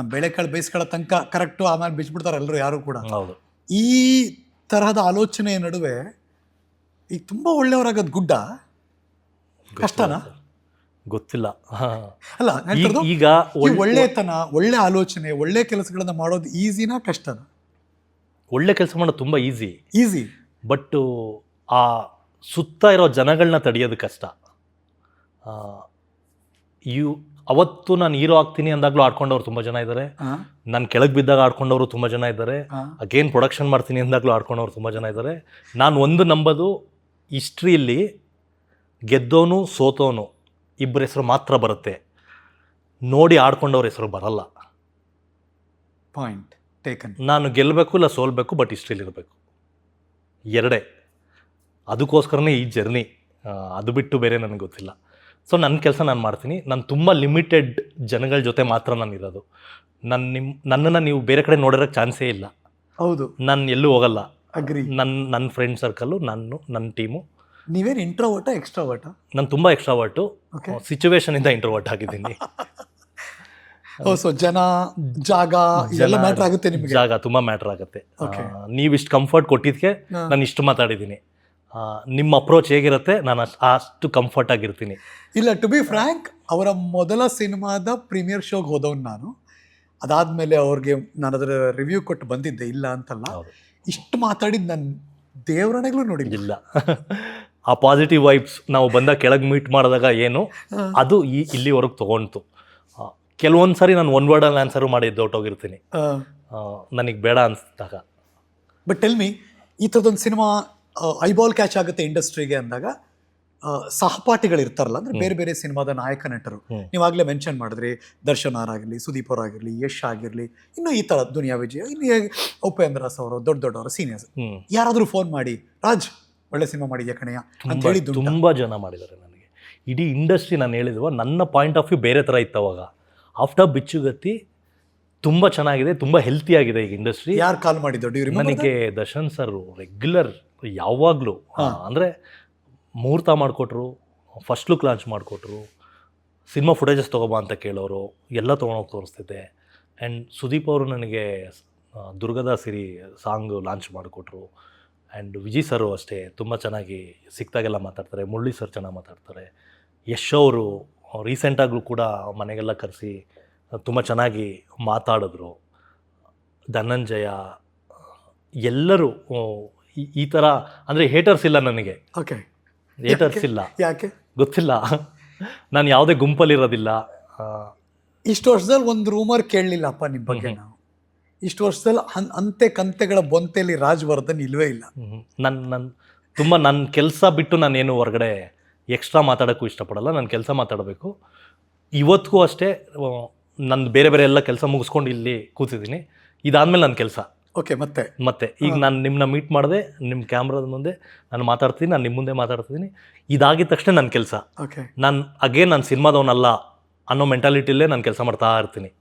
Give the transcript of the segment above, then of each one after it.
ನಮ್ಮ ಬೇಳೆಕಾಳು ಬೇಯಿಸ್ಕೊಳ್ಳೋ ತನಕ ಕರೆಕ್ಟು ಆಮೇಲೆ ಬಿಚ್ಬಿಡ್ತಾರೆ ಎಲ್ಲರೂ ಯಾರು ಕೂಡ. ಹೌದು. ಈ ತರಹದ ಆಲೋಚನೆ ನಡುವೆ ಈಗ ತುಂಬ ಒಳ್ಳೆಯವರಾಗೋದು ಗುಡ್ಡ? ಕಷ್ಟನಾ? ಗೊತ್ತಿಲ್ಲ. ಅಲ್ಲ ಈಗ- ಹೇಳ್ತಿರೋದು, ಈಗ ಈ ಒಳ್ಳೆ- ಒಳ್ಳೆತನ ಒಳ್ಳೆ ಆಲೋಚನೆ ಒಳ್ಳೆ ಕೆಲಸಗಳನ್ನ ಮಾಡೋದು ಈಸಿನಾ ಕಷ್ಟನಾ? ಒಳ್ಳೆ ಕೆಲಸ ಮಾಡೋದು ತುಂಬ ಈಸಿ. ಈಸಿ. ಬಟ್ ಆ ಸುತ್ತ ಇರೋ ಜನಗಳನ್ನ ತಡೆಯೋದು ಕಷ್ಟ. ಆ, ಇವು ಅವತ್ತು ನಾನು ಹೀರೋ ಆಗ್ತೀನಿ ಅಂದಾಗಲೂ ಆಡ್ಕೊಂಡವ್ರು ತುಂಬ ಜನ ಇದ್ದಾರೆ ನಾನು ಕೆಳಗೆ ಬಿದ್ದಾಗ ಆಡ್ಕೊಂಡವರು ತುಂಬ ಜನ ಇದ್ದಾರೆ ಅಗೇನ್ ಪ್ರೊಡಕ್ಷನ್ ಮಾಡ್ತೀನಿ ಅಂದಾಗಲೂ ಆಡ್ಕೊಂಡವ್ರು ತುಂಬ ಜನ ಇದ್ದಾರೆ ನಾನು ಒಂದು ನಂಬೋದು ಹಿಸ್ಟ್ರಿಯಲ್ಲಿ ಗೆದ್ದೋನು ಸೋತೋನು ಇಬ್ಬರ ಹೆಸರು ಮಾತ್ರ ಬರುತ್ತೆ. ನೋಡಿ ಆಡ್ಕೊಂಡವ್ರ ಹೆಸರು ಬರಲ್ಲ. ಪಾಯಿಂಟ್ ಟೇಕನ್ ನಾನು ಗೆಲ್ಲಬೇಕು ಇಲ್ಲ ಸೋಲ್ಬೇಕು ಬಟ್ ಇರಬೇಕು. ಎರಡೇ. ಅದಕ್ಕೋಸ್ಕರನೇ ಈ ಜರ್ನಿ ಅದು ಬಿಟ್ಟು ಬೇರೆ ನನಗೆ ಗೊತ್ತಿಲ್ಲ. ಸೊ ನನ್ನ ಕೆಲಸ ನಾನು ಮಾಡ್ತೀನಿ. ನಾನು ತುಂಬ ಲಿಮಿಟೆಡ್ ಜನಗಳ ಜೊತೆ ಮಾತ್ರ ನಾನು ಇರೋದು. ನನ್ನ ನಿಮ್ಮ ನನ್ನನ್ನು ನೀವು ಬೇರೆ ಕಡೆ ನೋಡಿರೋಕ್ಕೆ ಚಾನ್ಸೇ ಇಲ್ಲ. ಹೌದು. ನಾನು ಎಲ್ಲೂ ಹೋಗಲ್ಲ. ಅಗ್ರಿ ನನ್ನ ನನ್ನ ಫ್ರೆಂಡ್ ಸರ್ಕಲ್ಲು ನಾನು ನನ್ನ ಟೀಮು ನೀವೇನು ಇಂಟ್ರೋವರ್ಟಾ ಎಕ್ಸ್ಟ್ರಾವರ್ಟ ನಾನು ತುಂಬ ಎಕ್ಸ್ಟ್ರಾವರ್ಟು ಸಿಚುವೇಶನಿಂದ ಇಂಟ್ರೋವರ್ಟ್ ಆಗಿದ್ದೀನಿ. ಓ ಸೊ ಜನ ಜಾಗ ಎಲ್ಲ ಮ್ಯಾಟರ್ ಆಗುತ್ತೆ ನಿಮಗೆ? ಜಾಗ ತುಂಬಾ ಮ್ಯಾಟ್ರ್ ಆಗುತ್ತೆ. ನೀವು ಇಷ್ಟು ಕಂಫರ್ಟ್ ಕೊಟ್ಟಿದ್ದಕ್ಕೆ. ನಾನು ಇಷ್ಟು ಮಾತಾಡಿದ್ದೀನಿ. ನಿಮ್ಮ ಅಪ್ರೋಚ್ ಹೇಗಿರುತ್ತೆ? ನಾನು ಅಷ್ಟು ಅಷ್ಟು ಕಂಫರ್ಟ್ ಆಗಿರ್ತೀನಿ. ಇಲ್ಲ ಟು ಬಿ ಫ್ರ್ಯಾಂಕ್ ಅವರ ಮೊದಲ ಸಿನಿಮಾದ ಪ್ರೀಮಿಯರ್ ಶೋಗೆ ಹೋದವನು ನಾನು. ಅದಾದಮೇಲೆ ಅವ್ರಿಗೆ ನಾನು ಅದರ ರಿವ್ಯೂ ಕೊಟ್ಟು ಬಂದಿದ್ದೆ ಇಲ್ಲ ಅಂತಲ್ಲ. ಇಷ್ಟು ಮಾತಾಡಿದ್ದು ನಾನು ದೇವರಣೆಗಳು ನೋಡಿಲ್ಲ. ಇಲ್ಲ. ಆ ಪಾಸಿಟಿವ್ ವೈಬ್ಸ್ ನಾವು ಬಂದಾಗ ಕೆಳಗೆ ಮೀಟ್ ಮಾಡಿದಾಗ ಏನು? ಅದು ಈ ಇಲ್ಲಿವರೆಗೆ ತೊಗೊಂತು ಕೆಲವೊಂದು ಸಾರಿ ನಾನು ಒನ್ ವರ್ಡಲ್ಲಿ ಆನ್ಸರು ಮಾಡಿ ಹೋಗಿರ್ತೀನಿ ನನಗೆ ಬೇಡ ಅನಿಸಿದಾಗ. ಬಟ್ ಟೆಲ್ ಮಿ ಈ ಥರದೊಂದು ಸಿನಿಮಾ ಐಬಾಲ್ ಕ್ಯಾಚ್ ಆಗುತ್ತೆ ಇಂಡಸ್ಟ್ರಿಗೆ ಅಂದಾಗ ಸಹಪಾಠಿಗಳು ಇರ್ತಾರಲ್ಲ ಅಂದ್ರೆ ಬೇರೆ ಬೇರೆ ಸಿನಿಮಾದ ನಾಯಕ ನಟರು. ನೀವು ನೀವಾಗಲೇ ಮೆನ್ಷನ್ ಮಾಡಿದ್ರಿ ದರ್ಶನ್ ಅವರಾಗಿರ್ಲಿ ಸುದೀಪ್ ಅವರಾಗಿರ್ಲಿ ಯಶ್ ಆಗಿರ್ಲಿ ಇನ್ನು ಈ ಥರ ದುನಿಯಾ ವಿಜಯ ಇನ್ನು ಉಪೇಂದ್ರ ಅವರು ದೊಡ್ಡ ದೊಡ್ಡವರ ಸೀನಿಯರ್ಸ್ ಯಾರಾದರೂ ಫೋನ್ ಮಾಡಿ ರಾಜ್ ಒಳ್ಳೆ ಸಿನಿಮಾ ಮಾಡಿದ್ಯಾ ಕಣಯ್ಯ? ಅಂತ ಹೇಳಿ ತುಂಬಾ ತುಂಬ ಜನ ಮಾಡಿದ್ದಾರೆ ನನಗೆ. ಇಡೀ ಇಂಡಸ್ಟ್ರಿ ನಾನು ಹೇಳಿದ್ವ ನನ್ನ ಪಾಯಿಂಟ್ ಆಫ್ ವ್ಯೂ ಬೇರೆ ಥರ ಇತ್ತು ಅವಾಗ. ಆಫ್ಟರ್ ಬಿಚ್ಚುಗತ್ತಿ ತುಂಬ ಚೆನ್ನಾಗಿದೆ ತುಂಬ ಹೆಲ್ತಿ ಆಗಿದೆ ಈಗ ಇಂಡಸ್ಟ್ರಿ ಯಾರು ಕಾಲ್ ಮಾಡಿದ್ದು? ನನಗೆ ದರ್ಶನ್ ಸರ್ ರೆಗ್ಯುಲರ್ ಯಾವಾಗಲೂ ಅಂದರೆ ಮುಹೂರ್ತ ಮಾಡಿಕೊಟ್ರು ಫಸ್ಟ್ ಲುಕ್ ಲಾಂಚ್ ಮಾಡಿಕೊಟ್ರು ಸಿನಿಮಾ ಫುಟೇಜಸ್ ತೊಗೊಬಾ ಅಂತ ಕೇಳೋರು ಎಲ್ಲ ತೊಗೊಂಡೋಗಿ ತೋರಿಸ್ತಿದ್ದೆ. ಆ್ಯಂಡ್ ಸುದೀಪ್ ಅವರು ನನಗೆ ದುರ್ಗದ ಸಿರಿ ಸಾಂಗ್ ಲಾಂಚ್ ಮಾಡಿಕೊಟ್ರು. ಆ್ಯಂಡ್ ವಿಜಯ್ ಸರು ಅಷ್ಟೇ ತುಂಬ ಚೆನ್ನಾಗಿ ಸಿಕ್ತಾಗೆಲ್ಲ ಮಾತಾಡ್ತಾರೆ ಮುರಳಿ ಸರ್ ಚೆನ್ನಾಗಿ ಮಾತಾಡ್ತಾರೆ. ಯಶ್ ಅವರು ರೀಸೆಂಟಾಗಲೂ ಕೂಡ ಮನೆಗೆಲ್ಲ ಕರೆಸಿ ತುಂಬ ಚೆನ್ನಾಗಿ ಮಾತಾಡಿದ್ರು. ಧನಂಜಯ ಎಲ್ಲರೂ ಈ- ಈ ಥರ ಅಂದರೆ ಹೇಟರ್ಸ್ ಇಲ್ಲ ನನಗೆ. ಓಕೆ ಹೇಟರ್ಸ್ ಇಲ್ಲ. ಯಾಕೆ? ಗೊತ್ತಿಲ್ಲ. ನಾನು ಯಾವುದೇ ಗುಂಪಲ್ಲಿರೋದಿಲ್ಲ. ಇಷ್ಟು ವರ್ಷದಲ್ಲಿ ಒಂದು ರೂಮರ್ ಕೇಳಲಿಲ್ಲಪ್ಪ ನಿಮ್ಮ ಬಗ್ಗೆ ನಾವು. ಇಷ್ಟು ವರ್ಷದಲ್ಲಿ ಅನ್- ಅಂತೆ ಕಂತೆಗಳ ಬೊಂತೆಯಲ್ಲಿ ರಾಜವರ್ಧನ್ ಇಲ್ವೇ ಇಲ್ಲ. ನನ್ನ ನನ್ನ ತುಂಬ ನನ್ನ ಕೆಲಸ ಬಿಟ್ಟು ನಾನೇನು ಹೊರಗಡೆ ಎಕ್ಸ್ಟ್ರಾ ಮಾತಾಡೋಕ್ಕೂ ಇಷ್ಟಪಡಲ್ಲ. ನನ್ನ ಕೆಲಸ ಮಾತಾಡಬೇಕು. ಇವತ್ತಿಗೂ ಅಷ್ಟೇ ನನ್ನ ಬೇರೆ ಬೇರೆ ಎಲ್ಲ ಕೆಲಸ ಮುಗಿಸ್ಕೊಂಡು ಇಲ್ಲಿ ಕೂತಿದ್ದೀನಿ. ಇದಾದ್ಮೇಲೆ ನನ್ನ ಕೆಲಸ. ಓಕೆ ಮತ್ತೆ? ಮತ್ತೆ. ಈಗ ನಾನು ನಿಮ್ಮನ್ನ ಮೀಟ್ ಮಾಡಿದೆ ನಿಮ್ಮ ಕ್ಯಾಮ್ರಾದ ಮುಂದೆ ನಾನು ಮಾತಾಡ್ತೀನಿ ನಾನು ನಿಮ್ಮ ಮುಂದೆ ಮಾತಾಡ್ತಿದ್ದೀನಿ. ಇದಾಗಿದ ತಕ್ಷಣ ನನ್ನ ಕೆಲಸ. ಓಕೆ ನಾನು ಅಗೇನ್ ನಾನು ಸಿನಿಮಾದವನಲ್ಲ ಅನ್ನೋ ಮೆಂಟಾಲಿಟಿಲೇ ನಾನು ಕೆಲಸ ಮಾಡ್ತಾ ಇರ್ತೀನಿ.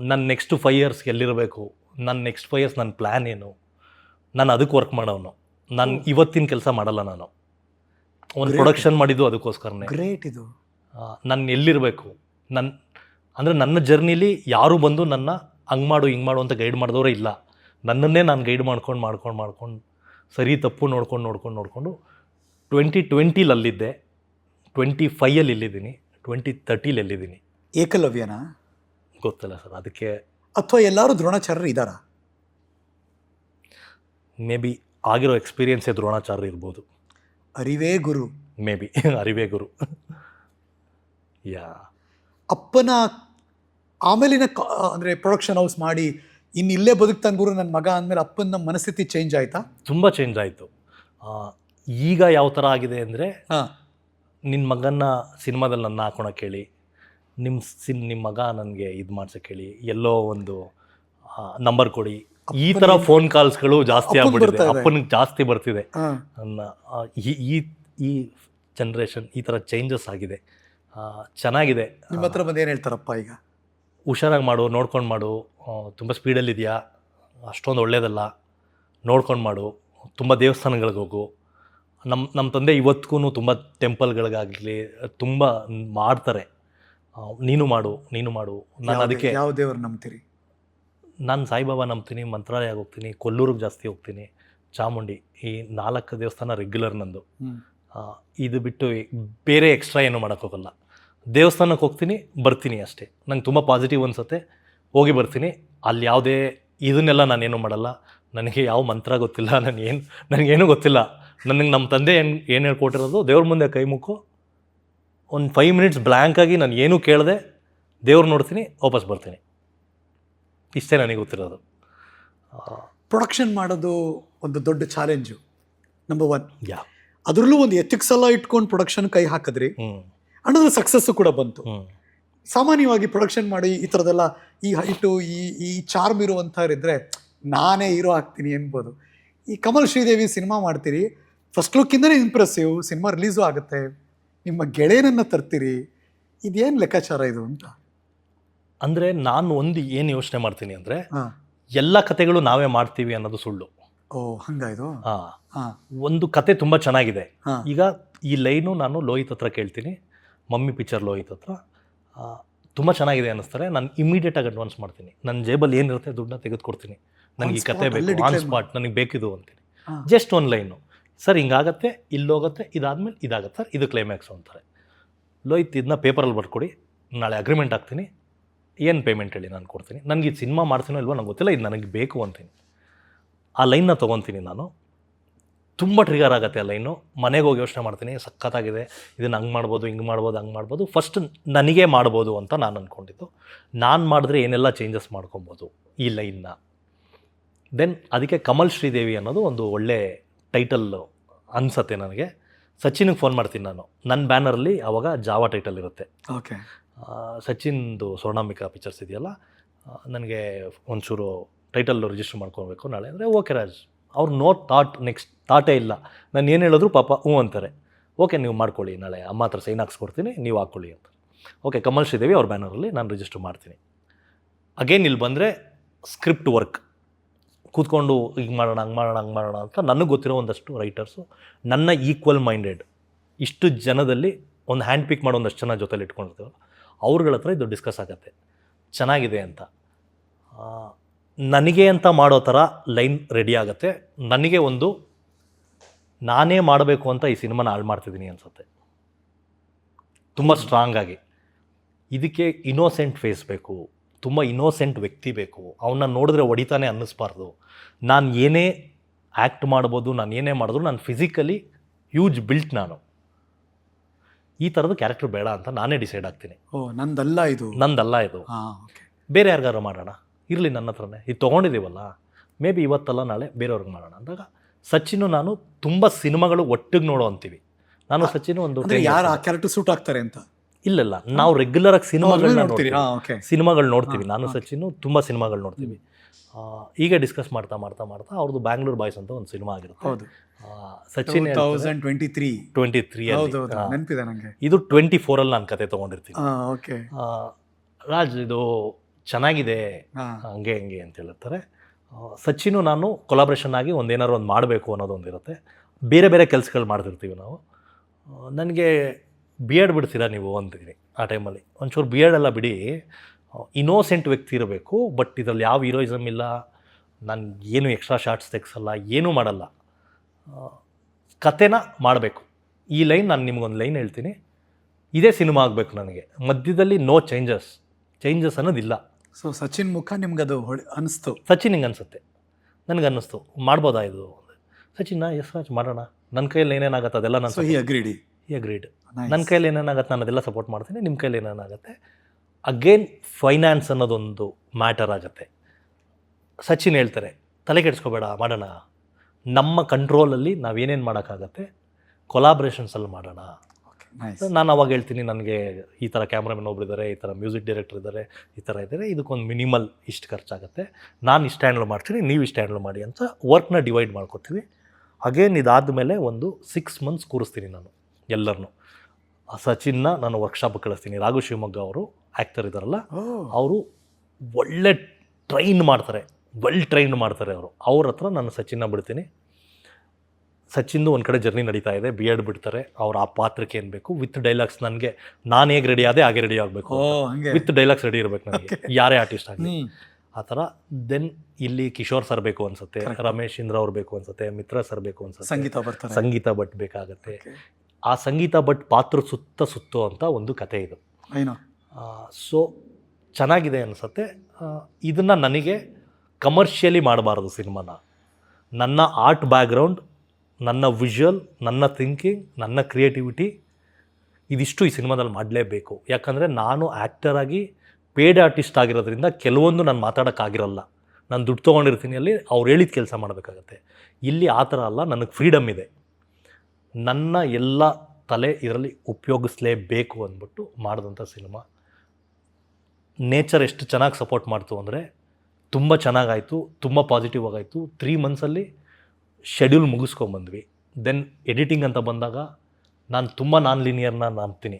ನನ್ನ ನೆಕ್ಸ್ಟ್ ಫೈವ್ ಇಯರ್ಸ್ ಎಲ್ಲಿರಬೇಕು? ನನ್ನ ನೆಕ್ಸ್ಟ್ ಫೈವ್ ಇಯರ್ಸ್ ನನ್ನ ಪ್ಲ್ಯಾನ್ ಏನು? ನಾನು ಅದಕ್ಕೆ ವರ್ಕ್ ಮಾಡೋನು ನಾನು ಇವತ್ತಿನ ಕೆಲಸ ಮಾಡಲ್ಲ ನಾನು. ಒಂದು. ಪ್ರೊಡಕ್ಷನ್ ಮಾಡಿದ್ದು ಅದಕ್ಕೋಸ್ಕರನೇ. ಗ್ರೇಟ್ ಇದು. ನಾನು ಎಲ್ಲಿರಬೇಕು? ನನ್ನ ಅಂದರೆ ನನ್ನ ಜರ್ನಿಲಿ ಯಾರು ಬಂದು ನನ್ನ ಹಂಗೆ ಮಾಡು ಹಿಂಗೆ ಮಾಡು ಅಂತ ಗೈಡ್ ಮಾಡಿದವರೇ ಇಲ್ಲ. ನನ್ನನ್ನೇ ನಾನು ಗೈಡ್ ಮಾಡ್ಕೊಂಡು ಮಾಡ್ಕೊಂಡು ಮಾಡ್ಕೊಂಡು ಸರಿ ತಪ್ಪು ನೋಡ್ಕೊಂಡು ನೋಡ್ಕೊಂಡು ನೋಡಿಕೊಂಡು ಟ್ವೆಂಟಿ ಟ್ವೆಂಟಿಲಿ ಅಲ್ಲಿದ್ದೆ ಟ್ವೆಂಟಿ ಫೈಯಲ್ಲಿ ಇಲ್ಲಿದ್ದೀನಿ. ಟ್ವೆಂಟಿ ತರ್ಟಿಲಿ ಎಲ್ಲಿದ್ದೀನಿ. ಏಕಲವ್ಯನ? ಗೊತ್ತಿಲ್ಲ ಸರ್ ಅದಕ್ಕೆ ಅಥವಾ ಎಲ್ಲರೂ ದ್ರೋಣಾಚಾರ್ಯರು ಇದ್ದಾರಾ ಮೇ ಬಿ ಆಗಿರೋ ಎಕ್ಸ್ಪೀರಿಯನ್ಸೇ ದ್ರೋಣಾಚಾರ್ಯ ಇರ್ಬೋದು. ಅರಿವೇ ಗುರು. ಮೇ ಬಿ ಅರಿವೇ ಗುರು. ಯಾ ಅಪ್ಪನ ಆಮೇಲಿನ ಅಂದರೆ ಪ್ರೊಡಕ್ಷನ್ ಹೌಸ್ ಮಾಡಿ ಇನ್ನು ಇಲ್ಲೇ ಬದುಕ್ತಾನೆ ಗುರು ನನ್ನ ಮಗ ಅಂದಮೇಲೆ ಅಪ್ಪನ ಮನಸ್ಥಿತಿ ಚೇಂಜ್ ಆಯಿತಾ? ತುಂಬ ಚೇಂಜ್ ಆಯಿತು. ಈಗ ಯಾವ ಥರ ಆಗಿದೆ ಅಂದರೆ ಹಾಂ. ನಿನ್ನ ಮಗನ ಸಿನಿಮಾದಲ್ಲಿ ನನ್ನ ಹಾಕೊಳಕ್ಕೆ ಹೇಳಿ ನಿಮ್ಮ ಸಿನ್ ನಿಮ್ಮ ಮಗ ನನಗೆ ಇದು ಮಾಡ್ಸಕ್ಕೆ ಹೇಳಿ ಎಲ್ಲೋ ಒಂದು ನಂಬರ್ ಕೊಡಿ. ಈ ಥರ ಫೋನ್ ಕಾಲ್ಸ್ಗಳು ಜಾಸ್ತಿ ಆಗ್ಬಿಟ್ಟಿದೆ. ಅಪ್ಪನಿಗೆ ಜಾಸ್ತಿ ಬರ್ತಿದೆ. ನನ್ನ ಈ ಈ ಜನ್ರೇಷನ್ ಈ ಥರ ಚೇಂಜಸ್ ಆಗಿದೆ. ಚೆನ್ನಾಗಿದೆ. ನಿಮ್ಮ ಹತ್ರ ಬಂದು ಏನು ಹೇಳ್ತಾರಪ್ಪ ಈಗ? ಹುಷಾರಾಗಿ ಮಾಡು ನೋಡ್ಕೊಂಡು ಮಾಡು. ತುಂಬ ಸ್ಪೀಡಲ್ಲಿದೆಯಾ ಅಷ್ಟೊಂದು ಒಳ್ಳೇದಲ್ಲ. ನೋಡ್ಕೊಂಡು ಮಾಡು. ತುಂಬ ದೇವಸ್ಥಾನಗಳಿಗೆ ಹೋಗು. ನಮ್ಮ ನಮ್ಮ ತಂದೆ ಇವತ್ತಿಗೂ ತುಂಬ ಟೆಂಪಲ್ಗಳಿಗಾಗಲಿ ತುಂಬ ಮಾಡ್ತಾರೆ. ನೀನು ಮಾಡು ನೀನು ಮಾಡು. ನಾನು ಅದಕ್ಕೆ ಯಾವ ದೇವ್ರು ನಂಬ್ತೀರಿ? ನಾನು ಸಾಯಿಬಾಬಾ ನಂಬ್ತೀನಿ ಮಂತ್ರಾಲಯ ಹೋಗ್ತೀನಿ ಕೊಲ್ಲೂರಿಗೆ ಜಾಸ್ತಿ ಹೋಗ್ತೀನಿ ಚಾಮುಂಡಿ ಈ ನಾಲ್ಕು ದೇವಸ್ಥಾನ ರೆಗ್ಯುಲರ್ ನಂದು. ಇದು ಬಿಟ್ಟು ಬೇರೆ ಎಕ್ಸ್ಟ್ರಾ ಏನು ಮಾಡೋಕ್ಕೋಗಲ್ಲ. ದೇವಸ್ಥಾನಕ್ಕೆ ಹೋಗ್ತೀನಿ ಬರ್ತೀನಿ ಅಷ್ಟೇ. ನಂಗೆ ತುಂಬ ಪಾಸಿಟಿವ್ ಅನಿಸುತ್ತೆ. ಹೋಗಿ ಬರ್ತೀನಿ. ಅಲ್ಲಿ ಯಾವುದೇ ಇದನ್ನೆಲ್ಲ ನಾನೇನು ಮಾಡಲ್ಲ. ನನಗೆ ಯಾವ ಮಂತ್ರ ಗೊತ್ತಿಲ್ಲ ನಾನು ಏನು ನನಗೇನು ಗೊತ್ತಿಲ್ಲ. ನನಗೆ ನಮ್ಮ ತಂದೆ ಏನು ಏನು ಹೇಳ್ಕೊಟ್ಟಿರೋದು ದೇವ್ರ ಮುಂದೆ ಕೈ ಮುಕ್ಕು. ಒಂದು ಫೈವ್ ಮಿನಿಟ್ಸ್ ಬ್ಲ್ಯಾಂಕಾಗಿ ನಾನು ಏನೂ ಕೇಳದೆ ದೇವ್ರು ನೋಡ್ತೀನಿ ವಾಪಸ್ ಬರ್ತೀನಿ. ಇಷ್ಟೇ ನನಗೆ ಗೊತ್ತಿರೋದು. ಪ್ರೊಡಕ್ಷನ್ ಮಾಡೋದು ಒಂದು ದೊಡ್ಡ ಚಾಲೆಂಜು ನಂಬರ್ ಒನ್ ಯಾ. ಅದರಲ್ಲೂ ಒಂದು ಎಥಿಕ್ಸ್ ಎಲ್ಲ ಇಟ್ಕೊಂಡು ಪ್ರೊಡಕ್ಷನ್ ಕೈ ಹಾಕಿದ್ರಿ. ಹ್ಞೂ ಅನ್ನೋದ್ರ ಸಕ್ಸಸ್ಸು ಕೂಡ ಬಂತು. ಸಾಮಾನ್ಯವಾಗಿ ಪ್ರೊಡಕ್ಷನ್ ಮಾಡಿ ಈ ಥರದೆಲ್ಲ ಈ ಹೈಟು ಈ ಈ ಚಾರ್ಮ್ ಇರುವಂಥವ್ರಿದ್ರೆ ನಾನೇ ಹೀರೋ ಆಗ್ತೀನಿ ಎನ್ಬೋದು. ಈ ಕಮಲ್ ಶ್ರೀದೇವಿ ಸಿನಿಮಾ ಮಾಡ್ತೀರಿ ಫಸ್ಟ್ ಲುಕ್ಕಿಂದನೇ ಇಂಪ್ರೆಸಿವ್ ಸಿನಿಮಾ ರಿಲೀಸು ಆಗುತ್ತೆ. ನಿಮ್ಮ ಗೆಳೆಯನನ್ನು ತರ್ತೀರಿ. ಇದೇನು ಲೆಕ್ಕಾಚಾರ ಇದು ಅಂತ? ಅಂದರೆ ನಾನು ಒಂದು ಏನು ಯೋಚನೆ ಮಾಡ್ತೀನಿ ಅಂದರೆ ಎಲ್ಲ ಕತೆಗಳು ನಾವೇ ಮಾಡ್ತೀವಿ ಅನ್ನೋದು ಸುಳ್ಳು. ಓ ಹಂಗಾಯ್ತು? ಹಾಂ. ಹಾಂ. ಒಂದು ಕತೆ ತುಂಬ ಚೆನ್ನಾಗಿದೆ. ಈಗ ಈ ಲೈನು ನಾನು ಲೋಹಿತ್ ಹತ್ರ ಕೇಳ್ತೀನಿ. ಮಮ್ಮಿ ಪಿಕ್ಚರ್ ಲೋಹಿತ್ ಹತ್ರ ತುಂಬ ಚೆನ್ನಾಗಿದೆ ಅನ್ನಿಸ್ತಾರೆ. ನಾನು ಇಮಿಡಿಯೇಟಾಗಿ ಅಡ್ವಾನ್ಸ್ ಮಾಡ್ತೀನಿ. ನನ್ನ ಜೇಬಲ್ಲಿ ಏನಿರುತ್ತೆ ದುಡ್ಡನ್ನ ತೆಗೆದುಕೊಡ್ತೀನಿ. ನನಗೆ ಈ ಕತೆ ಬೇಕು ಆನ್ ಸ್ಪಾಟ್ ನನಗೆ ಬೇಕಿದು ಅಂತೀನಿ. ಜಸ್ಟ್ ಒಂದು ಲೈನು ಸರ್ ಹಿಂಗಾಗತ್ತೆ ಇಲ್ಲೋಗುತ್ತೆ ಇದಾದಮೇಲೆ ಇದಾಗತ್ತೆ ಸರ್ ಇದು ಕ್ಲೈಮ್ಯಾಕ್ಸು ಅಂತಾರೆ. ಲೋಹಿತ್ ಇದನ್ನ ಪೇಪರಲ್ಲಿ ಬರ್ಕೊಡಿ ನಾಳೆ ಅಗ್ರಿಮೆಂಟ್ ಹಾಕ್ತೀನಿ. ಏನು ಪೇಮೆಂಟ್ ಹೇಳಿ ನಾನು ಕೊಡ್ತೀನಿ. ನನಗೆ ಇದು ಸಿನಿಮಾ ಮಾಡ್ತೀನೋ ಇಲ್ವೋ ನಂಗೆ ಗೊತ್ತಿಲ್ಲ ಇದು ನನಗೆ ಬೇಕು ಅಂತೀನಿ. ಆ ಲೈನ್ನ ತೊಗೊತೀನಿ ನಾನು. ತುಂಬ ಟ್ರಿಗರ್ ಆಗುತ್ತೆ ಆ ಲೈನು ಮನೆಗೆ ಹೋಗಿ ಯೋಚನೆ ಮಾಡ್ತೀನಿ ಸಖತ್ತಾಗಿದೆ ಇದನ್ನು ಹಂಗೆ ಮಾಡ್ಬೋದು ಹಿಂಗೆ ಮಾಡ್ಬೋದು ಹಂಗೆ ಮಾಡ್ಬೋದು. ಫಸ್ಟ್ ನನಗೆ ಮಾಡ್ಬೋದು ಅಂತ ನಾನು ಅಂದ್ಕೊಂಡಿದ್ದು ನಾನು ಮಾಡಿದ್ರೆ ಏನೆಲ್ಲ ಚೇಂಜಸ್ ಮಾಡ್ಕೊಬೋದು ಈ ಲೈನ್ನ ದೆನ್ ಅದಕ್ಕೆ ಕಮಲ್ ಶ್ರೀದೇವಿ ಅನ್ನೋದು ಒಂದು ಒಳ್ಳೆ ಟೈಟಲ್ ಅನಿಸತ್ತೆ ನನಗೆ. ಸಚಿನಿಗೆ ಫೋನ್ ಮಾಡ್ತೀನಿ ನಾನು. ನನ್ನ ಬ್ಯಾನರಲ್ಲಿ ಆವಾಗ ಜಾವ ಟೈಟಲ್ ಇರುತ್ತೆ. ಓಕೆ ಸಚಿನ್ದು ಸ್ವರ್ಣಾಂಬಿಕಾ ಪಿಕ್ಚರ್ಸ್ ಇದೆಯಲ್ಲ ನನಗೆ ಒಂಚೂರು ಟೈಟಲ್ ರಿಜಿಸ್ಟರ್ ಮಾಡ್ಕೊಳ್ಬೇಕು ನಾಳೆ ಅಂದರೆ ಓಕೆ ರಾಜ್. ಅವ್ರು ನೋ ಥಾಟ್ ನೆಕ್ಸ್ಟ್ ಥಾಟೇ ಇಲ್ಲ. ನಾನು ಏನು ಹೇಳಿದ್ರು ಪಾಪ ಹ್ಞೂ ಅಂತಾರೆ. ಓಕೆ, ನೀವು ಮಾಡ್ಕೊಳ್ಳಿ, ನಾಳೆ ಅಮ್ಮ ಹತ್ರ ಸೈನ್ ಹಾಕ್ಸ್ಕೊಡ್ತೀನಿ, ನೀವು ಹಾಕ್ಕೊಳ್ಳಿ ಅಂತ. ಓಕೆ, ಕಮಲ್ ಶ್ರೀದೇವಿ ಅವ್ರ ಬ್ಯಾನರಲ್ಲಿ ನಾನು ರಿಜಿಸ್ಟರ್ ಮಾಡ್ತೀನಿ. ಅಗೇನ್ ಇಲ್ಲಿ ಬಂದರೆ ಸ್ಕ್ರಿಪ್ಟ್ ವರ್ಕ್ ಕೂತ್ಕೊಂಡು ಹಿಂಗೆ ಮಾಡೋಣ, ಹಂಗೆ ಮಾಡೋಣ ಹಂಗೆ ಮಾಡೋಣ ಅಂತ ನನಗೆ ಗೊತ್ತಿರೋ ಒಂದಷ್ಟು ರೈಟರ್ಸು ನನ್ನ ಈಕ್ವಲ್ ಮೈಂಡೆಡ್ ಇಷ್ಟು ಜನದಲ್ಲಿ ಒಂದು ಹ್ಯಾಂಡ್ ಪಿಕ್ ಮಾಡೋ ಒಂದಷ್ಟು ಜನ ಜೊತೆಲಿ ಇಟ್ಕೊಂಡಿರ್ತೀವಲ್ಲ, ಅವ್ರಗಳ ಹತ್ರ ಇದು ಡಿಸ್ಕಸ್ ಆಗುತ್ತೆ. ಚೆನ್ನಾಗಿದೆ ಅಂತ. ನನಗೆ ಅಂತ ಮಾಡೋ ಥರ ಲೈನ್ ರೆಡಿ ಆಗುತ್ತೆ. ನನಗೆ ಒಂದು ನಾನೇ ಮಾಡಬೇಕು ಅಂತ ಈ ಸಿನಿಮಾನ ಹಾಳು ಮಾಡ್ತಿದ್ದೀನಿ ಅನ್ಸುತ್ತೆ. ತುಂಬ ಸ್ಟ್ರಾಂಗ್ ಆಗಿ. ಇದಕ್ಕೆ ಇನೋಸೆಂಟ್ ಫೇಸ್ ಬೇಕು ತುಂಬ ಇನೋಸೆಂಟ್ ವ್ಯಕ್ತಿ ಬೇಕು. ಅವನ್ನ ನೋಡಿದ್ರೆ ಹೊಡಿತಾನೆ ಅನ್ನಿಸ್ಬಾರ್ದು. ನಾನು ಏನೇ ಆ್ಯಕ್ಟ್ ಮಾಡ್ಬೋದು ನಾನು ಏನೇ ಮಾಡಿದ್ರು ನಾನು ಫಿಸಿಕಲಿ ಹ್ಯೂಜ್ ಬಿಲ್ಟ್ ನಾನು. ಈ ಥರದ ಕ್ಯಾರೆಕ್ಟರ್ ಬೇಡ ಅಂತ ನಾನೇ ಡಿಸೈಡ್ ಆಗ್ತೀನಿ. ಓ ನಂದಲ್ಲ ಇದು? ನಂದಲ್ಲ ಇದು. ಬೇರೆ ಯಾರಿಗಾರು ಮಾಡೋಣ? ಇರಲಿ ನನ್ನ ಹತ್ರನೇ. ಇದು ತೊಗೊಂಡಿದ್ದೀವಲ್ಲ? ಮೇ ಬಿ ಇವತ್ತಲ್ಲ ನಾಳೆ ಬೇರೆಯವ್ರಿಗೆ ಮಾಡೋಣ ಅಂದಾಗ ಸಚಿನು ನಾನು ತುಂಬ ಸಿನಿಮಾಗಳು ಒಟ್ಟಿಗೆ ನೋಡೋ ಅಂತೀವಿ. ನಾನು ಸಚಿನ್ ಒಂದು ಅಂದ್ರೆ 10 ಯಾರು ಆ ಕ್ಯಾರೆಕ್ಟರ್ ಸೂಟ್ ಆಗ್ತಾರೆ ಅಂತ? ಇಲ್ಲ ಇಲ್ಲ ನಾವು ರೆಗ್ಯುಲರ್ ಆಗಿ ಸಿನಿಮಾಗಳನ್ನ ನೋಡ್ತೀವಿ. ಸಿನಿಮಾಗಳು ನೋಡ್ತೀವಿ. ನಾನು ಸಚಿನ್ ತುಂಬ ಸಿನಿಮಾಗಳು ನೋಡ್ತೀವಿ. ಈಗ ಡಿಸ್ಕಸ್ ಮಾಡ್ತಾ ಮಾಡ್ತಾ ಮಾಡ್ತಾ ಅವ್ರದ್ದು ಬ್ಯಾಂಗ್ಳೂರ್ ಬಾಯ್ಸ್ ಅಂತ ಒಂದು ಸಿನಿಮಾ ಆಗಿರುತ್ತೆ. Sachin thousand twenty three twenty three ಹೌದು ಹೌದು. ನೆನಪಿದೆ ನಂಗೆ. ಇದು ಟ್ವೆಂಟಿ ಫೋರಲ್ಲಿ ನಾನು ಕತೆ ತೊಗೊಂಡಿರ್ತೀನಿ. ರಾಜ್ ಇದು ಚೆನ್ನಾಗಿದೆ. ಹಂಗೆ ಹಂಗೆ ಅಂತ ಹೇಳ್ತಾರೆ. ಸಚಿನು ನಾನು ಕೊಲಾಬ್ರೇಷನ್ ಆಗಿ ಒಂದೇನಾದ್ರು ಒಂದು ಮಾಡಬೇಕು ಅನ್ನೋದೊಂದು ಇರುತ್ತೆ. ಬೇರೆ ಬೇರೆ ಕೆಲಸಗಳು ಮಾಡ್ತಿರ್ತೀವಿ ನಾವು. ನನಗೆ ಬಿ ಎಡ್ ಬಿಡ್ತೀರಾ ನೀವು ಅಂತೀನಿ ಆ ಟೈಮಲ್ಲಿ. ಒಂಚೂರು ಬಿ ಎಡ್ ಎಲ್ಲ ಬಿಡಿ. ಇನ್ನೋಸೆಂಟ್ ವ್ಯಕ್ತಿ ಇರಬೇಕು ಬಟ್ ಇದರಲ್ಲಿ ಯಾವ ಹೀರೋಯಿಸಮ್ ಇಲ್ಲ, ನಾನು ಏನು ಎಕ್ಸ್ಟ್ರಾ ಶಾರ್ಟ್ಸ್ ತೆಗ್ಸಲ್ಲ, ಏನೂ ಮಾಡಲ್ಲ. ಕತೆನ ಮಾಡಬೇಕು. ಈ ಲೈನ್ ನಾನು ನಿಮಗೊಂದು ಲೈನ್ ಹೇಳ್ತೀನಿ. ಇದೇ ಸಿನಿಮಾ ಆಗಬೇಕು ನನಗೆ. ಮಧ್ಯದಲ್ಲಿ ನೋ ಚೇಂಜಸ್ ಚೇಂಜಸ್ ಅನ್ನೋದಿಲ್ಲ. ಸೊ ಸಚಿನ್ ಮುಖ ನಿಮ್ಗೆ ಅದು ಹೊಳೆ ಅನಿಸ್ತು. ಸಚಿನ್ ಹಿಂಗೆ ಅನಿಸುತ್ತೆ. ನನಗೆ ಅನ್ನಿಸ್ತು ಮಾಡ್ಬೋದಾ ಇದು? ಸಚಿನ್ ಎಸ್ ರಾಜ್ ಮಾಡೋಣ. ನನ್ನ ಕೈಯಲ್ಲಿ ಏನೇನಾಗುತ್ತೆ ಅದೆಲ್ಲ ಸೊ ಈ ಅಗ್ರೀಡಿ ಈ ಅಗ್ರೀಡ್ ನನ್ನ ಕೈಯಲ್ಲಿ ಏನೇನಾಗುತ್ತೆ ನಾನು ಅದೆಲ್ಲ ಸಪೋರ್ಟ್ ಮಾಡ್ತೀನಿ. ನಿಮ್ಮ ಕೈಯಲ್ಲಿ ಏನೇನಾಗುತ್ತೆ ಅಗೇನ್ ಫೈನಾನ್ಸ್ ಅನ್ನೋದೊಂದು ಮ್ಯಾಟರ್ ಆಗುತ್ತೆ. ಸಚಿನ್ ಹೇಳ್ತಾರೆ ತಲೆ ಕೆಡಿಸ್ಕೋಬೇಡ ಮಾಡೋಣ. ನಮ್ಮ ಕಂಟ್ರೋಲಲ್ಲಿ ನಾವೇನೇನು ಮಾಡೋಕ್ಕಾಗತ್ತೆ? ಕೊಲಾಬ್ರೇಷನ್ಸಲ್ಲಿ ಮಾಡೋಣ. ನಾನು ಅವಾಗ ಹೇಳ್ತೀನಿ ನನಗೆ ಈ ಥರ ಕ್ಯಾಮ್ರಾಮನ್ ಒಬ್ಬರಿದ್ದಾರೆ ಈ ಥರ ಮ್ಯೂಸಿಕ್ ಡೈರೆಕ್ಟರ್ ಇದ್ದಾರೆ ಈ ಥರ ಇದ್ದಾರೆ ಇದಕ್ಕೊಂದು ಮಿನಿಮಲ್ ಇಷ್ಟು ಖರ್ಚಾಗುತ್ತೆ. ನಾನು ಇಷ್ಟು ಹ್ಯಾಂಡಲ್ ಮಾಡ್ತೀನಿ ನೀವು ಇಷ್ಟು ಹ್ಯಾಂಡಲ್ ಮಾಡಿ ಅಂತ ವರ್ಕ್ನ ಡಿವೈಡ್ ಮಾಡ್ಕೋತೀವಿ. ಅಗೇನ್ ಇದಾದ ಮೇಲೆ ಒಂದು ಸಿಕ್ಸ್ ಮಂತ್ಸ್ ಕೂರಿಸ್ತೀನಿ ನಾನು ಎಲ್ಲರನ್ನೂ ಆ ಸಚಿನ್ನ ನಾನು ವರ್ಕ್ಶಾಪ್ ಕಳಿಸ್ತೀನಿ. ರಾಘು ಶಿವಮೊಗ್ಗ ಅವರು ಆ್ಯಕ್ಟರ್ ಇದ್ದಾರಲ್ಲ ಅವರು ಒಳ್ಳೆ ಟ್ರೈನ್ ಮಾಡ್ತಾರೆ. ವೆಲ್ ಟ್ರೈನ್ ಮಾಡ್ತಾರೆ ಅವರು. ಅವ್ರ ಹತ್ರ ನಾನು ಸಚಿನ್ನ ಬಿಡ್ತೀನಿ. ಸಚಿನ್ದು ಒಂದು ಕಡೆ ಜರ್ನಿ ನಡೀತಾ ಇದೆ ಬಿ ಎಡ್ ಬಿಡ್ತಾರೆ ಅವ್ರ ಆ ಪಾತ್ರಕ್ಕೆ ಏನು ಬೇಕು? ವಿತ್ ಡೈಲಾಗ್ಸ್ ನನಗೆ ನಾನು ಹೇಗೆ ರೆಡಿ ಆದೆ ಹಾಗೆ ರೆಡಿ ಆಗಬೇಕು ವಿತ್ ಡೈಲಾಗ್ಸ್ ರೆಡಿ ಇರಬೇಕು ನನಗೆ. ಯಾರೇ ಆರ್ಟಿಸ್ಟ್ ಆಗಲಿ. ಆ ಥರ ದೆನ್ ಇಲ್ಲಿ ಕಿಶೋರ್ ಸರ್ ಬೇಕು ಅನ್ಸುತ್ತೆ ರಮೇಶ್ ಇಂದ್ರ ಅವ್ರು ಬೇಕು ಅನ್ಸುತ್ತೆ ಮಿತ್ರ ಸರ್ ಬೇಕು ಅನ್ಸುತ್ತೆ. ಸಂಗೀತ ಬರ್ತಾರೆ. ಸಂಗೀತ ಭಟ್ ಬೇಕಾಗತ್ತೆ. ಆ ಸಂಗೀತ ಭಟ್ ಪಾತ್ರ ಸುತ್ತ ಸುತ್ತೋ ಅಂತ ಒಂದು ಕತೆ ಇದು. ಸೊ ಚೆನ್ನಾಗಿದೆ ಅನಿಸುತ್ತೆ. ಇದನ್ನು ನನಗೆ ಕಮರ್ಷಿಯಲಿ ಮಾಡಬಾರ್ದು ಸಿನಿಮಾನ. ನನ್ನ ಆರ್ಟ್ ಬ್ಯಾಕ್ಗ್ರೌಂಡ್ ನನ್ನ ವಿಷುವಲ್ ನನ್ನ ಥಿಂಕಿಂಗ್ ನನ್ನ ಕ್ರಿಯೇಟಿವಿಟಿ ಇದಿಷ್ಟು ಈ ಸಿನಿಮಾದಲ್ಲಿ ಮಾಡಲೇಬೇಕು. ಯಾಕಂದರೆ ನಾನು ಆ್ಯಕ್ಟರಾಗಿ ಪೇಡ್ ಆರ್ಟಿಸ್ಟ್ ಆಗಿರೋದ್ರಿಂದ ಕೆಲವೊಂದು ನಾನು ಮಾತಾಡೋಕ್ಕಾಗಿರಲ್ಲ ನಾನು ದುಡ್ಡು ತೊಗೊಂಡಿರ್ತೀನಿ ಅಲ್ಲಿ ಅವ್ರು ಹೇಳಿದ ಕೆಲಸ ಮಾಡಬೇಕಾಗತ್ತೆ. ಇಲ್ಲಿ ಆ ಥರ ಅಲ್ಲ, ನನಗೆ ಫ್ರೀಡಮ್ ಇದೆ. ನನ್ನ ಎಲ್ಲ ತಲೆ ಇದರಲ್ಲಿ ಉಪಯೋಗಿಸ್ಲೇಬೇಕು ಅಂದ್ಬಿಟ್ಟು ಮಾಡಿದಂಥ ಸಿನಿಮಾ. ನೇಚರ್ ಎಷ್ಟು ಚೆನ್ನಾಗಿ ಸಪೋರ್ಟ್ ಮಾಡ್ತು ಅಂದರೆ ತುಂಬ ಚೆನ್ನಾಗಾಯಿತು ತುಂಬ ಪಾಸಿಟಿವ್ ಆಗಾಯಿತು ತ್ರೀ ಮಂತ್ಸಲ್ಲಿ ಶೆಡ್ಯೂಲ್ ಮುಗಿಸ್ಕೊಂಬಂದ್ವಿ. ದೆನ್ ಎಡಿಟಿಂಗ್ ಅಂತ ಬಂದಾಗ ನಾನು ತುಂಬ ನಾನ್ ಲೀನಿಯರ್ನ ನಂಬ್ತೀನಿ.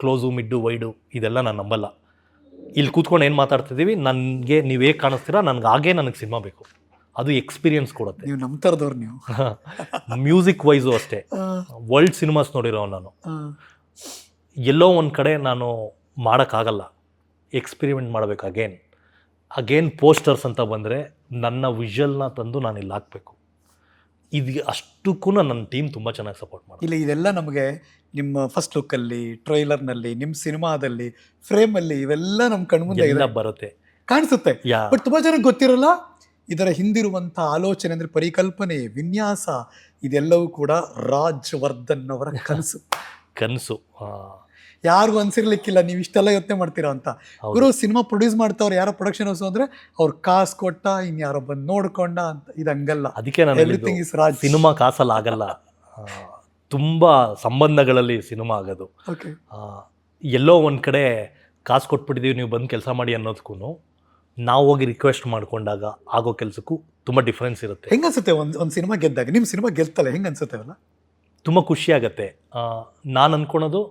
ಕ್ಲೋಸು ಮಿಡ್ಡು ವೈಡು ಇದೆಲ್ಲ ನಾನು ನಂಬಲ್ಲ. ಇಲ್ಲಿ ಕೂತ್ಕೊಂಡು ಏನು ಮಾತಾಡ್ತಿದ್ದೀವಿ ನನಗೆ ನೀವು ಹೇಗೆ ಕಾಣಿಸ್ತೀರಾ? ನನಗೆ ಹಾಗೇ ನನಗೆ ಸಿನಿಮಾ ಬೇಕು. ಅದು ಎಕ್ಸ್ಪೀರಿಯನ್ಸ್ ಕೊಡುತ್ತೆ. ನೀವು ನಮ್ಮ ಥರದವ್ರು ನೀವು ಮ್ಯೂಸಿಕ್ ವೈಸು ಅಷ್ಟೇ. ವರ್ಲ್ಡ್ ಸಿನಿಮಾಸ್ ನೋಡಿರೋ ನಾನು. ಎಲ್ಲೋ ಒಂದು ಕಡೆ ನಾನು ಮಾಡೋಕ್ಕಾಗಲ್ಲ. ಎಕ್ಸ್ಪಿರಿಮೆಂಟ್ ಮಾಡಬೇಕು ಅಗೇನ್ ಅಗೇನ್ ಪೋಸ್ಟರ್ಸ್ ಅಂತ ಬಂದರೆ ನನ್ನ ವಿಷಲ್ನ ತಂದು ನಾನು ಇಲ್ಲಿ ಹಾಕಬೇಕು. ಇದು ಅಷ್ಟಕ್ಕೂ ನನ್ನ ಟೀಮ್ ತುಂಬ ಚೆನ್ನಾಗಿ ಸಪೋರ್ಟ್ ಮಾಡಿ ಇಲ್ಲಿ ಇದೆಲ್ಲ ನಮಗೆ ನಿಮ್ಮ ಫಸ್ಟ್ ಲುಕ್ಕಲ್ಲಿ ಟ್ರೈಲರ್ನಲ್ಲಿ ನಿಮ್ಮ ಸಿನಿಮಾದಲ್ಲಿ ಫ್ರೇಮಲ್ಲಿ ಇವೆಲ್ಲ ನಮ್ಮ ಕಣ್ಮುಂದೆ ಎಲ್ಲ ಬರುತ್ತೆ. ಕಾಣಿಸುತ್ತೆ. ಬಟ್ ತುಂಬ ಜನಕ್ಕೆ ಗೊತ್ತಿರಲ್ಲ ಇದರ ಹಿಂದಿರುವಂಥ ಆಲೋಚನೆ ಅಂದರೆ ಪರಿಕಲ್ಪನೆ ವಿನ್ಯಾಸ ಇದೆಲ್ಲವೂ ಕೂಡ ರಾಜ್ ವರ್ಧನ್ ಅವರ ಕನಸು. ಕನಸು ಯಾರಿಗೂ ಅನ್ಸಿರ್ಲಿಕ್ಕಿಲ್ಲ ನೀವು ಇಷ್ಟೆಲ್ಲ ಯೋಚನೆ ಮಾಡ್ತೀರಾ ಅಂತ. ಗುರು ಸಿನಿಮಾ ಪ್ರೊಡ್ಯೂಸ್ ಮಾಡ್ತಾವ್ರು ಯಾರೋ ಪ್ರೊಡಕ್ಷನ್ ಹೌಸ್ ಅಂದ್ರೆ ಅವ್ರು ಕಾಸು ಕೊಟ್ಟ ಇನ್ ಯಾರೋ ಬಂದು ನೋಡ್ಕೊಂಡ ಅಂತ ಇದು ಹಂಗಲ್ಲ. ಅದಕ್ಕೆ ನಾನು ಎವ್ರಿಥಿಂಗ್ ಇಸ್ ರಾಜ್. ಸಿನಿಮಾ ಕಾಸಲ್ಲ ಆಗಲ್ಲ ತುಂಬಾ ಸಂಬಂಧಗಳಲ್ಲಿ ಸಿನಿಮಾ ಆಗೋದು. ಓಕೆ ಎಲ್ಲೋ ಒಂದು ಕಡೆ ಕಾಸು ಕೊಟ್ಬಿಟ್ಟಿದ್ದೀವಿ ನೀವು ಬಂದು ಕೆಲಸ ಮಾಡಿ ಅನ್ನೋದಕ್ಕೂ ನಾವು ಹೋಗಿ ರಿಕ್ವೆಸ್ಟ್ ಮಾಡ್ಕೊಂಡಾಗ ಆಗೋ ಕೆಲಸಕ್ಕೂ ತುಂಬ ಡಿಫ್ರೆನ್ಸ್ ಇರುತ್ತೆ. ಹೆಂಗ್ ಅನ್ಸುತ್ತೆ ಒಂದು ಒಂದು ಸಿನಿಮಾ ಗೆದ್ದಾಗ? ನಿಮ್ಮ ಸಿನಿಮಾ ಗೆಲ್ತಲ್ಲ ಹೆಂಗ್ ಅನ್ಸುತ್ತೆ ಅಲ್ಲ ತುಂಬ ಖುಷಿ ಆಗುತ್ತೆ. ನಾನು ಅಂದ್ಕೊಳೋದು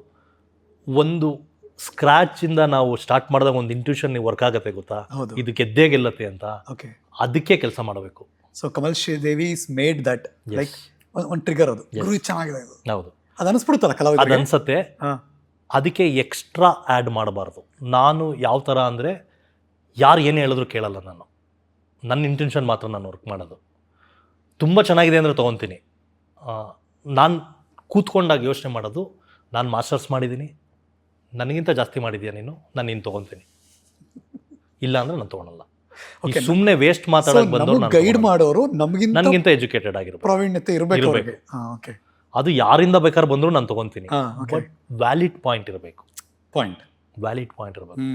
ಒಂದು ಸ್ಕ್ರಾಚಿಂದ ನಾವು ಸ್ಟಾರ್ಟ್ ಮಾಡಿದಾಗ ಒಂದು ಇಂಟ್ಯೂಷನ್ ನೀವು ವರ್ಕ್ ಆಗುತ್ತೆ ಗೊತ್ತಾ? ಹೌದು. ಇದು ಗೆದ್ದೇ ಗೆಲ್ಲತ್ತೆ ಅಂತ. ಓಕೆ ಅದಕ್ಕೆ ಕೆಲಸ ಮಾಡಬೇಕು. So Kamal Sridevi is made that like ಒಂದು ಟ್ರಿಗರ್ ಅದು. ಗುರು ಚೆನ್ನಾಗಿದೆ ಹೌದು. ಅದು ಅನಿಸ್ಬಿಡುತ್ತಲ್ಲ ಅದು ಕಲಾವಿದರಿಗೆ ಅನ್ಸತ್ತೆ. ಹಾ. ಅದಕ್ಕೆ ಎಕ್ಸ್ಟ್ರಾ ಆ್ಯಡ್ ಮಾಡಬಾರ್ದು. ನಾನು ಯಾವ ಥರ ಅಂದರೆ ಯಾರು ಏನು ಹೇಳಿದ್ರು ಕೇಳಲ್ಲ ನಾನು. ನನ್ನ ಇಂಟೆನ್ಷನ್ ಮಾತ್ರ ನಾನು ವರ್ಕ್ ಮಾಡೋದು. ತುಂಬ ಚೆನ್ನಾಗಿದೆ ಅಂದರೆ ತೊಗೊತೀನಿ. ನಾನು ಕೂತ್ಕೊಂಡಾಗ ಯೋಚನೆ ಮಾಡೋದು. ನಾನು ಮಾಸ್ಟರ್ಸ್ ಮಾಡಿದ್ದೀನಿ ನನಗಿಂತ ಜಾಸ್ತಿ ಮಾಡಿದ್ಯಾ ನೀನು? ನಾನು ನೀನು ತೊಗೊತೀನಿ. ಇಲ್ಲ ಅಂದ್ರೆ ನಾನು ತೊಗೊಳಲ್ಲ. ಸುಮ್ಮನೆ ವೇಸ್ಟ್ ಮಾತಾಡೋಕೆ ಬಂದವರು ಗೈಡ್ ಮಾಡೋರು ನಮಗಿಂತ ನನಗಿಂತ ಎಜುಕೇಟೆಡ್ ಆಗಿರೋ ಪ್ರಾವೀಣ್ಯತೆ ಇರಬೇಕು ಓಕೆ ಅದು ಯಾರಿಂದ ಬೇಕಾದ್ರೆ ಬಂದರೂ ನಾನು ತೊಗೊತೀನಿ. ಬಟ್ ವ್ಯಾಲಿಡ್ ಪಾಯಿಂಟ್ ಇರಬೇಕು. ಪಾಯಿಂಟ್ ವ್ಯಾಲಿಡ್ ಪಾಯಿಂಟ್ ಇರಬೇಕು.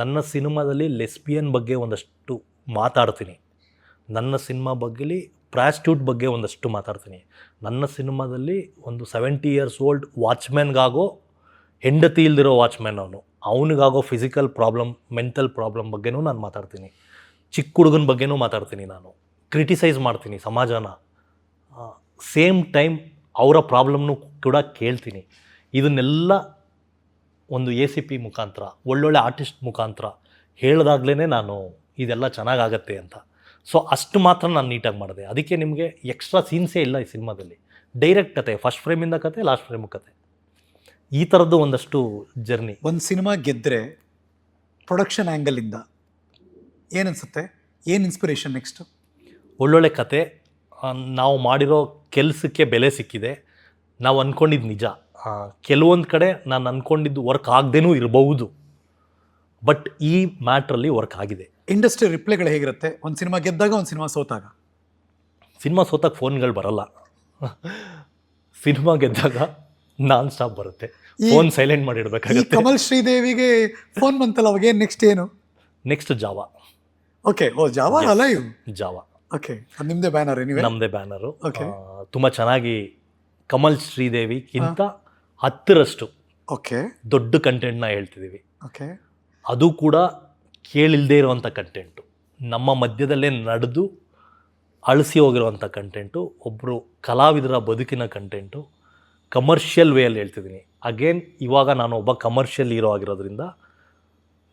ನನ್ನ ಸಿನಿಮಾದಲ್ಲಿ ಲೆಸ್ಬಿಯನ್ ಬಗ್ಗೆ ಒಂದಷ್ಟು ಮಾತಾಡ್ತೀನಿ. ನನ್ನ ಸಿನಿಮಾ ಬಗ್ಗೆಲಿ ಪ್ರಾಸ್ಟ್ಯೂಟ್ ಬಗ್ಗೆ ಒಂದಷ್ಟು ಮಾತಾಡ್ತೀನಿ. ನನ್ನ ಸಿನಿಮಾದಲ್ಲಿ ಒಂದು ಸೆವೆಂಟಿ ಇಯರ್ಸ್ ಓಲ್ಡ್ ವಾಚ್ಮ್ಯಾನ್ಗಾಗೋ ಹೆಂಡತಿ ಇಲ್ದಿರೋ ವಾಚ್ಮ್ಯಾನ್ ಅವನು. ಅವನಿಗಾಗೋ ಫಿಸಿಕಲ್ ಪ್ರಾಬ್ಲಮ್ ಮೆಂಟಲ್ ಪ್ರಾಬ್ಲಮ್ ಬಗ್ಗೆನೂ ನಾನು ಮಾತಾಡ್ತೀನಿ. ಚಿಕ್ಕ ಹುಡುಗನ ಬಗ್ಗೆನೂ ಮಾತಾಡ್ತೀನಿ ನಾನು. ಕ್ರಿಟಿಸೈಸ್ ಮಾಡ್ತೀನಿ ಸಮಾಜನ. ಸೇಮ್ ಟೈಮ್ ಅವರ ಪ್ರಾಬ್ಲಮ್ನು ಕೂಡ ಕೇಳ್ತೀನಿ. ಇದನ್ನೆಲ್ಲ ಒಂದು ಎ ಸಿ ಪಿ ಮುಖಾಂತರ, ಒಳ್ಳೊಳ್ಳೆ ಆರ್ಟಿಸ್ಟ್ ಮುಖಾಂತರ ಹೇಳಿದಾಗ್ಲೇ ನಾನು ಇದೆಲ್ಲ ಚೆನ್ನಾಗಾಗತ್ತೆ ಅಂತ. ಸೊ ಅಷ್ಟು ಮಾತ್ರ ನಾನು ನೀಟಾಗಿ ಮಾಡಿದೆ. ಅದಕ್ಕೆ ನಿಮಗೆ ಎಕ್ಸ್ಟ್ರಾ ಸೀನ್ಸೇ ಇಲ್ಲ ಈ ಸಿನಿಮಾದಲ್ಲಿ. ಡೈರೆಕ್ಟ್ ಕತೆ ಫಸ್ಟ್ ಫ್ರೇಮಿಂದ ಕತೆ ಲಾಸ್ಟ್ ಫ್ರೇಮ್ ಕತೆ. ಈ ಥರದ್ದು ಒಂದಷ್ಟು ಜರ್ನಿ. ಒಂದು ಸಿನಿಮಾ ಗೆದ್ದರೆ ಪ್ರೊಡಕ್ಷನ್ ಆ್ಯಂಗಲಿಂದ ಏನನ್ಸುತ್ತೆ? ಏನು ಇನ್ಸ್ಪಿರೇಷನ್ ನೆಕ್ಸ್ಟ್ ಒಳ್ಳೊಳ್ಳೆ ಕತೆ ನಾವು ಮಾಡಿರೋ ಕೆಲಸಕ್ಕೆ ಬೆಲೆ ಸಿಕ್ಕಿದೆ. ನಾವು ಅಂದ್ಕೊಂಡಿದ್ದು ನಿಜ. ಕೆಲವೊಂದು ಕಡೆ ನಾನು ಅಂದ್ಕೊಂಡಿದ್ದು ವರ್ಕ್ ಆಗದೇನೂ ಇರಬಹುದು. ಬಟ್ ಈ ಮ್ಯಾಟ್ರಲ್ಲಿ ವರ್ಕ್ ಆಗಿದೆ. ಇಂಡಸ್ಟ್ರಿ ರಿಪ್ಲೈಗಳು ಹೇಗಿರುತ್ತೆ? ಒಂದು ಸಿನಿಮಾ ಗೆದ್ದಾಗ ಒಂದು ಸಿನಿಮಾ ಸೋತಾಗ? ಸಿನಿಮಾ ಸೋತಾಗ ಫೋನ್ಗಳು ಬರಲ್ಲ. ಸಿನಿಮಾ ಗೆದ್ದಾಗ ನಾನ್ ಸ್ಟಾಪ್ ಬರುತ್ತೆ ಫೋನ್ ಸೈಲೆಂಟ್ ಮಾಡಿಡ್ಬೇಕಾಗುತ್ತೆ ಕಮಲ್ ಶ್ರೀದೇವಿಗೆ ಫೋನ್ ಬಂತಲ್ಲ ಅವಾಗ ಏನು ನೆಕ್ಸ್ಟ್ ಏನು? ನೆಕ್ಸ್ಟ್ ಜಾವ. ಓಕೆ ಓ ಜಾವ ಅಲ್ಲ ಇವ್ ಜಾವ. ಓಕೆ ಅದು ನಿಮ್ದೇ ಬ್ಯಾನರ್ ನೀವು? ನಮ್ಮದೇ ಬ್ಯಾನರು ಓಕೆ ತುಂಬ ಚೆನ್ನಾಗಿ ಕಮಲ್ ಶ್ರೀದೇವಿಗಿಂತ ಹತ್ತರಷ್ಟು ಓಕೆ ದೊಡ್ಡ ಕಂಟೆಂಟ್ನ ಹೇಳ್ತಿದ್ದೀವಿ ಓಕೆ ಅದು ಕೂಡ ಕೇಳಿಲ್ದೇ ಇರುವಂಥ ಕಂಟೆಂಟು ನಮ್ಮ ಮಧ್ಯದಲ್ಲೇ ನಡೆದು ಅಳಿಸಿ ಹೋಗಿರುವಂಥ ಕಂಟೆಂಟು ಒಬ್ಬರು ಕಲಾವಿದರ ಬದುಕಿನ ಕಂಟೆಂಟು ಕಮರ್ಷಿಯಲ್ ವೇಯಲ್ಲಿ ಹೇಳ್ತಿದ್ದೀನಿ. ಅಗೇನ್ ಇವಾಗ ನಾನು ಒಬ್ಬ ಕಮರ್ಷಿಯಲ್ ಹೀರೋ ಆಗಿರೋದ್ರಿಂದ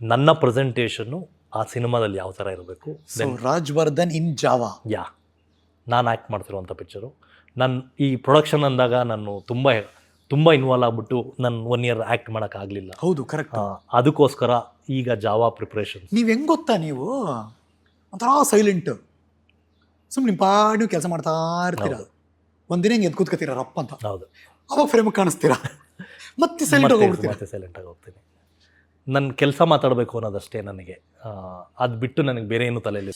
ನನ್ನ ಪ್ರೆಸೆಂಟೇಷನ್ನು ಆ ಸಿನಿಮಾದಲ್ಲಿ ಯಾವ ಥರ ಇರಬೇಕು? ರಾಜವರ್ಧನ್ ರಾಜ್ ವರ್ಧನ್ ಇನ್ ಜಾವಾ ಯಾ ನಾನು ಆ್ಯಕ್ಟ್ ಮಾಡ್ತಿರುವಂಥ ಪಿಕ್ಚರು ನನ್ನ ಈ ಪ್ರೊಡಕ್ಷನ್ ಅಂದಾಗ ನಾನು ತುಂಬ ತುಂಬ ಇನ್ವಾಲ್ವ್ ಆಗ್ಬಿಟ್ಟು ನಾನು ಒನ್ ಇಯರ್ ಆ್ಯಕ್ಟ್ ಮಾಡೋಕ್ಕಾಗಲಿಲ್ಲ ಹೌದು ಕರೆಕ್ಟ್ ಅದಕ್ಕೋಸ್ಕರ ಈಗ ಜಾವಾ ಪ್ರಿಪ್ರೇಷನ್ ನೀವು ಹೆಂಗೆ ಗೊತ್ತಾ ನೀವು? ಒಂಥರ ಸೈಲೆಂಟ್ ಸುಮ್ಮನೆ ನಿಮ್ಮ ಪಾಡ್ ನೀವು ಕೆಲಸ ಮಾಡ್ತಾ ಇರ್ತೀರ. ಒಂದಿನ ಹಿಂಗೆ ಎದ್ದು ಕೂತ್ಕೋತೀರ ರಪ್ಪ ಅಂತ. ಹೌದು. ಅವಾಗ ಫ್ರೇಮ್ ಕಾಣಿಸ್ತೀರಾ? ಮತ್ತೆ ಸೈಲೆಂಟ್ ಮತ್ತೆ ಹೋಗ್ಬಿಡ್ತೀರಾ? ಮತ್ತೆ ಸೈಲೆಂಟಾಗಿ ಹೋಗ್ತೀನಿ. ನನ್ನ ಕೆಲಸ ಮಾತಾಡಬೇಕು ಅನ್ನೋದಷ್ಟೇ ನನಗೆ. ಅದು ಬಿಟ್ಟು ನನಗೆ ಬೇರೆ ಏನು ತಲೆಯಲ್ಲಿ